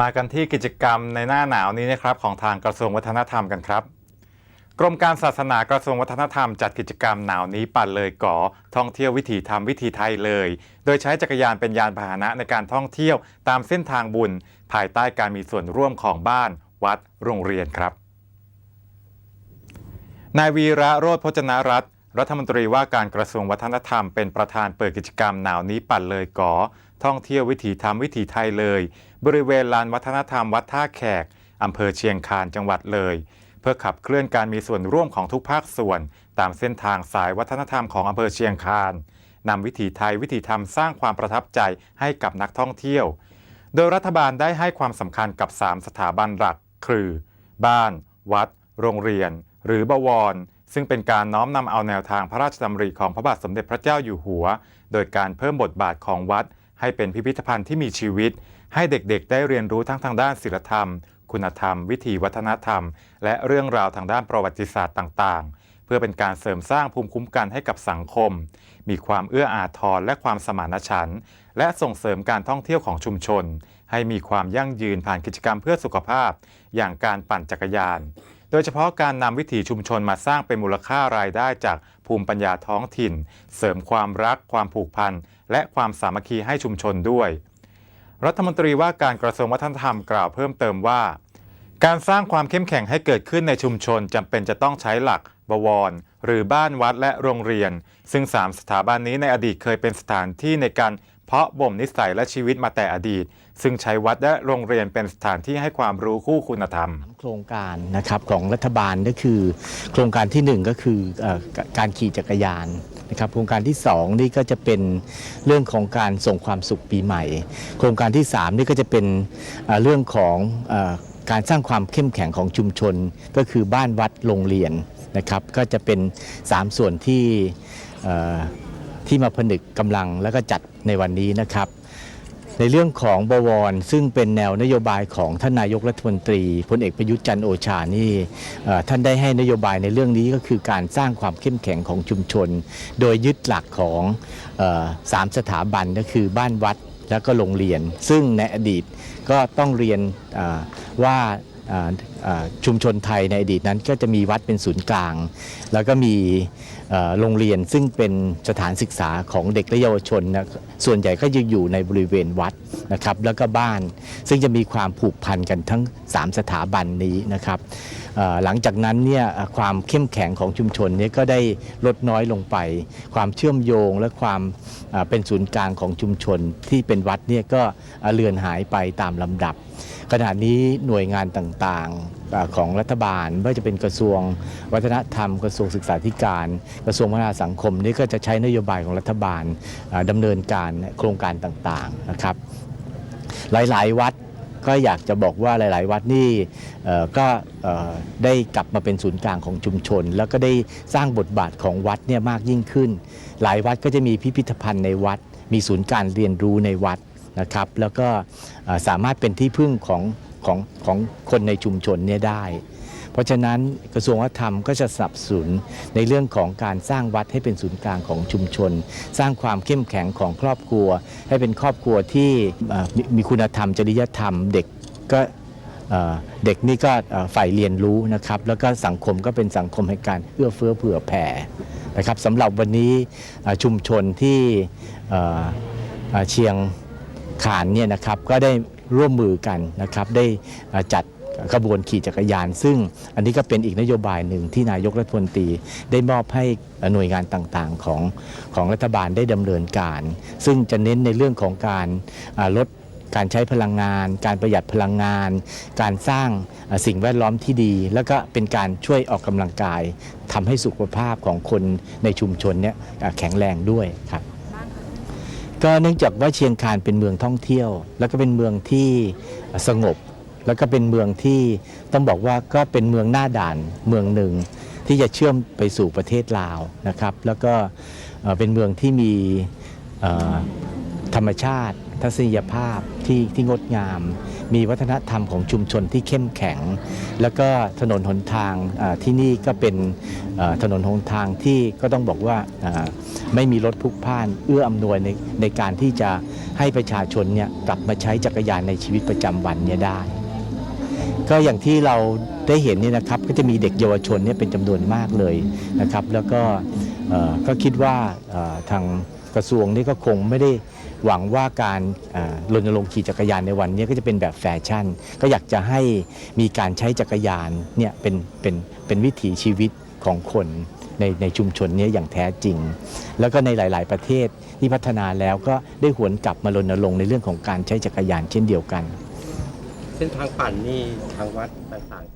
มากันที่กิจกรรมในหน้าหนาวนี้นะครับของทางกระทรวงวัฒนธรรมกันครับ กรมการศาสนากระทรวงวัฒนธรรมจัดกิจกรรมหนาวนี้ปั่นเลยก่อท่องเที่ยววิถีธรรมวิถีไทยเลย โดยใช้จักรยานเป็นยานพาหนะในการท่องเที่ยวตามเส้นทางบุญ ภายใต้การมีส่วนร่วมของบ้าน วัด โรงเรียนครับ นายวีระโรธพจนรัตน์รัฐมนตรีว่าการกระทรวงวัฒนธรรมเป็นประธานเปิดกิจกรรมหนาวนี้ปั่นเลยก่อ ท่องเที่ยววิถีธรรมวิถีไทยเลย บริเวณลานวัฒนธรรมวัดท่าแขกอำเภอเชียงคานจังหวัดเลย เพื่อขับเคลื่อนการมีส่วนร่วมของทุกภาคส่วน ตามเส้นทางสายวัฒนธรรมของอำเภอเชียงคานนำวิถีไทยวิถีธรรมสร้างความประทับใจให้กับนักท่องเที่ยว โดยรัฐบาลได้ให้ความสำคัญกับ 3 สถาบันหลัก คือ บ้าน วัด โรงเรียน หรือบวร ซึ่งเป็นการน้อมนำเอาแนวทางพระราชดำริของพระบาทสมเด็จพระเจ้าอยู่หัว โดยการเพิ่มบทบาทของวัด ให้เป็นพิพิธภัณฑ์ที่มีชีวิต ให้เด็กๆ ได้เรียนรู้ทั้งทางด้านศิลธรรม คุณธรรม วิถีวัฒนธรรม และเรื่องราวทางด้านประวัติศาสตร์ต่างๆ เพื่อเป็นการเสริมสร้างภูมิคุ้มกันให้กับสังคม มีความเอื้ออาทรและความสมานฉันท์และส่งเสริมการท่องเที่ยวของชุมชน ให้มีความยั่งยืนผ่านกิจกรรมเพื่อสุขภาพ อย่างการปั่นจักรยาน โดยเฉพาะการนำวิถีชุมชนมาสร้างเป็นมูลค่ารายได้จาก ภูมิปัญญาท้องถิ่น เสริมความรัก ความผูกพัน และความสามัคคีให้ชุมชนด้วย รัฐมนตรีว่าการกระทรวงวัฒนธรรมกล่าวเพิ่มเติมว่า การสร้างความเข้มแข็งให้เกิดขึ้นในชุมชนจำเป็นจะต้องใช้หลักบวร หรือบ้านวัดและโรงเรียน ซึ่ง 3 สถาบันนี้ในอดีตเคยเป็นสถานที่ในการ เพราะบ่มนิสัยและชีวิตมาแต่อดีต ซึ่งใช้วัดและโรงเรียนเป็นสถานที่ให้ความรู้คู่คุณธรรม โครงการนะครับของรัฐบาลก็คือ โครงการที่หนึ่งก็คืออการขี่จักรยานนะครับโครงการที่สองนี่ก็จะเป็นเรื่องของการส่งความสุขปีใหม่ โครงการที่สามนี่ก็จะเป็นเรื่องของอการสร้างความเข้มแข็งของชุมชน ก็คือบ้านวัดโรงเรียนนะครับก็จะเป็น 3 ส่วนที่ที่มาผนึกกำลังแล้วก็จัด ในวันนี้นะครับ ในเรื่องของบวร ซึ่งเป็นแนวนโยบายของท่านนายกรัฐมนตรีพลเอกประยุทธ์จันโอชานี่ท่านได้ให้นโยบายในเรื่องนี้ก็คือการสร้างความเข้มแข็งของชุมชน โดยยึดหลักของสามสถาบันก็คือบ้านวัดแล้วก็โรงเรียน ซึ่งในอดีตก็ต้องเรียนว่า ชุมชนไทยในอดีตนั้นก็จะมีวัดเป็นศูนย์กลาง แล้วก็มีโรงเรียนซึ่งเป็นสถานศึกษาของเด็กและเยาวชนนะส่วนใหญ่ก็จะอยู่ในบริเวณวัดนะครับแล้วก็บ้านซึ่งจะมีความผูกพันกันทั้ง 3 สถาบันนี้นะครับหลังจากนั้นเนี่ยความเข้มแข็งของชุมชนเนี้ก็ได้ลดน้อยลงไป ความเชื่อมโยงและความเป็นศูนย์กลางของชุมชนที่เป็นวัดเนี่ยก็เลือนหายไปตามลำดับขณะนี้หน่วยงานต่างๆของรัฐบาลไม่ว่าจะเป็นกระทรวงวัฒนธรรม กระทรวงศึกษาธิการ กระทรวงพัฒนาสังคมนี่ก็จะใช้นโยบายของรัฐบาลอ่าดำเนินการโครงการต่างๆนะครับ หลายๆ วัดก็อยากจะบอกว่าหลาย ๆ วัดนี่ก็ได้กลับมาเป็นศูนย์กลางของชุมชน แล้วก็ได้สร้างบทบาทของวัดเนี่ยมากยิ่งขึ้น หลายวัดก็จะมีพิพิธภัณฑ์ในวัด มีศูนย์การเรียนรู้ในวัดนะครับ แล้วก็สามารถเป็นที่พึ่งของ ของของคนในชุมชนเนี่ยได้ เพราะฉะนั้นกระทรวงวัฒนธรรมก็จะสนับสนุนในเรื่องของการสร้างวัดให้เป็นศูนย์กลางของชุมชน สร้างความเข้มแข็งของครอบครัว ให้เป็นครอบครัวที่มีคุณธรรมจริยธรรม เด็กก็เด็กนี่ก็ฝ่ายเรียนรู้นะครับ แล้วก็สังคมก็เป็นสังคมให้การเอื้อเฟื้อเผื่อแผ่นะครับสำหรับวันนี้ชุมชนที่เชียงขานเนี่ยนะครับก็ได้ ร่วมมือกันนะครับได้จัดขบวนขี่จักรยาน ซึ่งอันนี้ก็เป็นอีกนโยบายหนึ่งที่นายกรัฐมนตรีได้มอบให้หน่วยงานต่างๆของของรัฐบาลได้ดำเนินการ ซึ่งจะเน้นในเรื่องของการลดการใช้พลังงาน การประหยัดพลังงาน การสร้างสิ่งแวดล้อมที่ดี แล้วก็เป็นการช่วยออกกำลังกายทำให้สุขภาพของคนในชุมชนเนี่ยแข็งแรงด้วยครับ ก็เนื่องจากว่าเชียงคานเป็นเมืองท่องเที่ยว แล้วก็เป็นเมืองที่สงบ แล้วก็เป็นเมืองที่ต้องบอกว่าก็เป็นเมืองหน้าด่านเมืองหนึ่งที่จะเชื่อมไปสู่ประเทศลาวนะครับ แล้วก็เป็นเมืองที่มีธรรมชาติทัศนียภาพที่ที่งดงาม มีวัฒนธรรมของชุมชนที่เข้มแข็ง แล้วก็ถนนหนทางที่นี่ก็เป็นถนนหนทางที่ก็ต้องบอกว่าไม่มีรถพลุกพ่านเอื้ออำนวยในในการที่จะให้ประชาชนเนี่ยกลับมาใช้จักรยานในชีวิตประจำวันเนี่ยได้ ก็อย่างที่เราได้เห็นนี่นะครับก็จะมีเด็กเยาวชนเนี่ยเป็นจำนวนมากเลยนะครับ แล้วก็ก็คิดว่าทางกระทรวงนี่ก็คงไม่ได้ หวังว่าการรณรงค์ขี่จักรยานในวันนี้ก็จะเป็นแบบแฟชั่น ก็อยากจะให้มีการใช้จักรยานเนี่ยเป็นเป็นเป็นวิถีชีวิตของคนในในชุมชนนี้อย่างแท้จริง แล้วก็ในหลาย ๆ ประเทศที่พัฒนาแล้วก็ได้หวนกลับมารณรงค์ในเรื่องของการใช้จักรยานเช่นเดียวกัน เส้นทางปั่นนี่ทางวัดต่างๆ